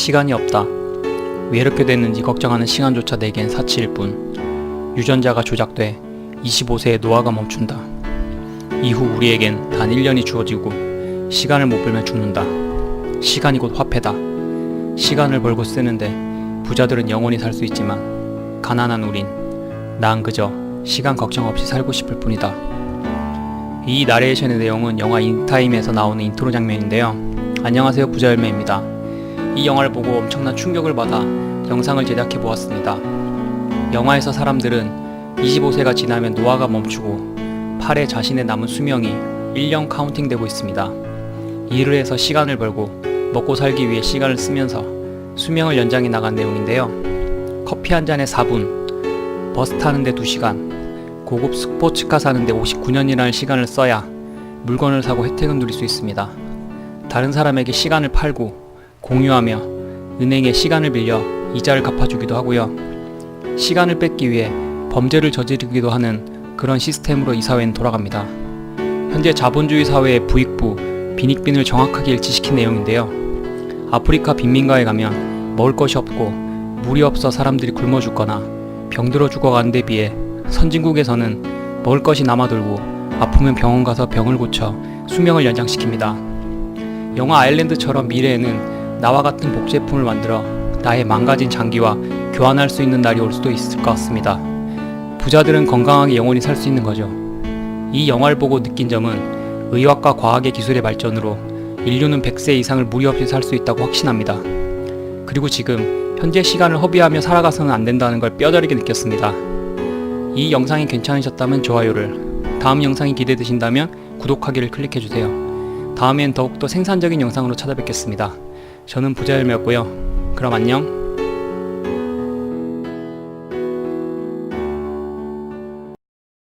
시간이 없다. 왜 이렇게 됐는지 걱정하는 시간조차 내겐 사치일 뿐. 유전자가 조작돼 25세의 노화가 멈춘다. 이후 우리에겐 단 1년이 주어지고 시간을 못 벌면 죽는다. 시간이 곧 화폐다. 시간을 벌고 쓰는데 부자들은 영원히 살 수 있지만 가난한 우린 난 그저 시간 걱정 없이 살고 싶을 뿐이다. 이 나레이션의 내용은 영화 인타임에서 나오는 인트로 장면인데요. 안녕하세요 부자열매입니다. 이 영화를 보고 엄청난 충격을 받아 영상을 제작해 보았습니다. 영화에서 사람들은 25세가 지나면 노화가 멈추고 팔에 자신의 남은 수명이 1년 카운팅되고 있습니다. 일을 해서 시간을 벌고 먹고 살기 위해 시간을 쓰면서 수명을 연장해 나간 내용인데요. 커피 한 잔에 4분, 버스 타는데 2시간, 고급 스포츠카 사는데 59년이라는 시간을 써야 물건을 사고 혜택은 누릴 수 있습니다. 다른 사람에게 시간을 팔고 공유하며 은행에 시간을 빌려 이자를 갚아주기도 하고요. 시간을 뺏기 위해 범죄를 저지르기도 하는 그런 시스템으로 이 사회는 돌아갑니다. 현재 자본주의 사회의 부익부, 빈익빈을 정확하게 일치시킨 내용인데요. 아프리카 빈민가에 가면 먹을 것이 없고 물이 없어 사람들이 굶어 죽거나 병들어 죽어가는 데 비해 선진국에서는 먹을 것이 남아돌고 아프면 병원 가서 병을 고쳐 수명을 연장시킵니다. 영화 아일랜드처럼 미래에는 나와 같은 복제품을 만들어 나의 망가진 장기와 교환할 수 있는 날이 올 수도 있을 것 같습니다. 부자들은 건강하게 영원히 살 수 있는 거죠. 이 영화를 보고 느낀 점은 의학과 과학의 기술의 발전으로 인류는 100세 이상을 무리 없이 살 수 있다고 확신합니다. 그리고 지금 현재 시간을 허비하며 살아가서는 안 된다는 걸 뼈저리게 느꼈습니다. 이 영상이 괜찮으셨다면 좋아요를, 다음 영상이 기대되신다면 구독하기를 클릭해주세요. 다음엔 더욱더 생산적인 영상으로 찾아뵙겠습니다. 저는 부자열매였고요. 그럼 안녕.